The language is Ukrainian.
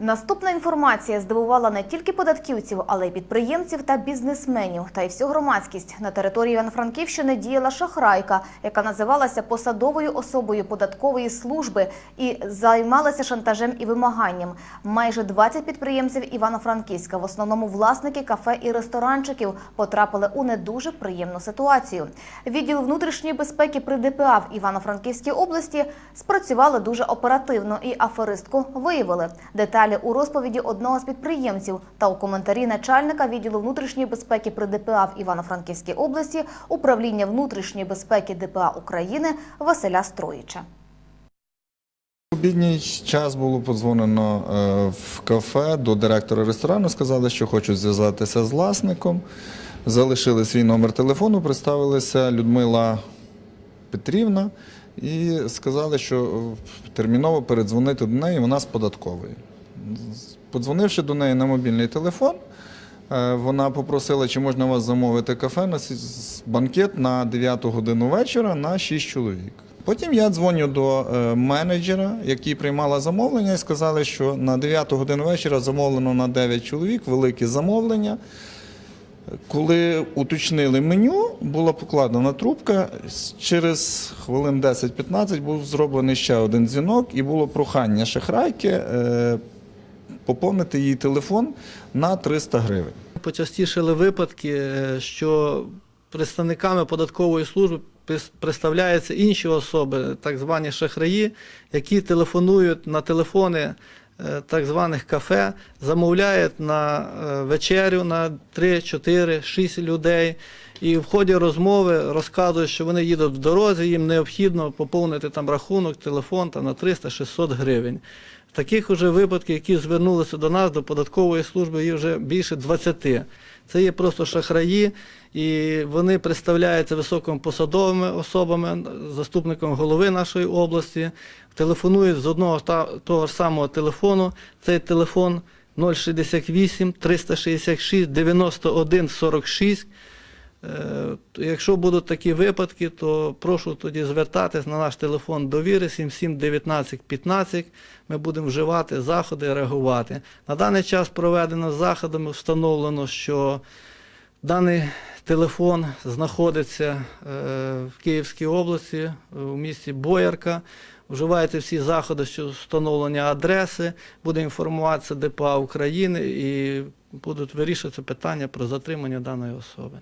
Наступна інформація здивувала не тільки податківців, але й підприємців та бізнесменів, та й всю громадськість. На території Івано-Франківщини діяла шахрайка, яка називалася посадовою особою податкової служби і займалася шантажем і вимаганням. Майже 20 підприємців Івано-Франківська, в основному власники кафе і ресторанчиків, потрапили у не дуже приємну ситуацію. Відділ внутрішньої безпеки при ДПА в Івано-Франківській області спрацювали дуже оперативно і аферистку виявили. Деталі у розповіді одного з підприємців та у коментарі начальника відділу внутрішньої безпеки при ДПА в Івано-Франківській області управління внутрішньої безпеки ДПА України Василя Строїча. В обідній час було подзвонено е, в кафе до директора ресторану. Сказали, що хочуть зв'язатися з власником. Залишили свій номер телефону, представилися Людмила Петрівна і сказали, що е, терміново передзвонити до неї вона з податкової. Подзвонивши до неї на мобільний телефон, е, вона попросила, чи можна вас замовити кафе на банкет на 9 годину вечора на 6 чоловік. Потім я дзвоню до е, менеджера, який приймала замовлення, і сказали, що на 9 годину вечора замовлено на 9 чоловік, велике замовлення. Коли уточнили меню, була покладена трубка. Через хвилин 10-15 був зроблений ще один дзвінок, і було прохання шахрайки е, поповнити її телефон на 300 гривень. Почастішили випадки, е, що представниками податкової служби представляються інші особи, так звані шахраї, які телефонують на телефони так званих кафе, замовляють на е, вечерю на 3, 4, 6 людей. І в ході розмови розказують, що вони їдуть в дорозі, їм необхідно поповнити там рахунок, телефон там, на 300-600 гривень. Таких уже випадків, які звернулися до нас, до податкової служби, є вже більше 20. Це є просто шахраї, і вони представляються високопосадовими особами, заступником голови нашої області, телефонують з одного та того ж самого телефону. Цей телефон 068 366 91 46. Е, Якщо будуть такі випадки, то прошу тоді звертатись на наш телефон довіри 7719 15. Ми будемо вживати заходи, реагувати. На даний час проведено заходами, встановлено, що даний телефон знаходиться е, в Київській області, в місті Боярка. Вживаються всі заходи щодо встановлення адреси, буде інформуватися ДПА України і будуть вирішуватися питання про затримання даної особи.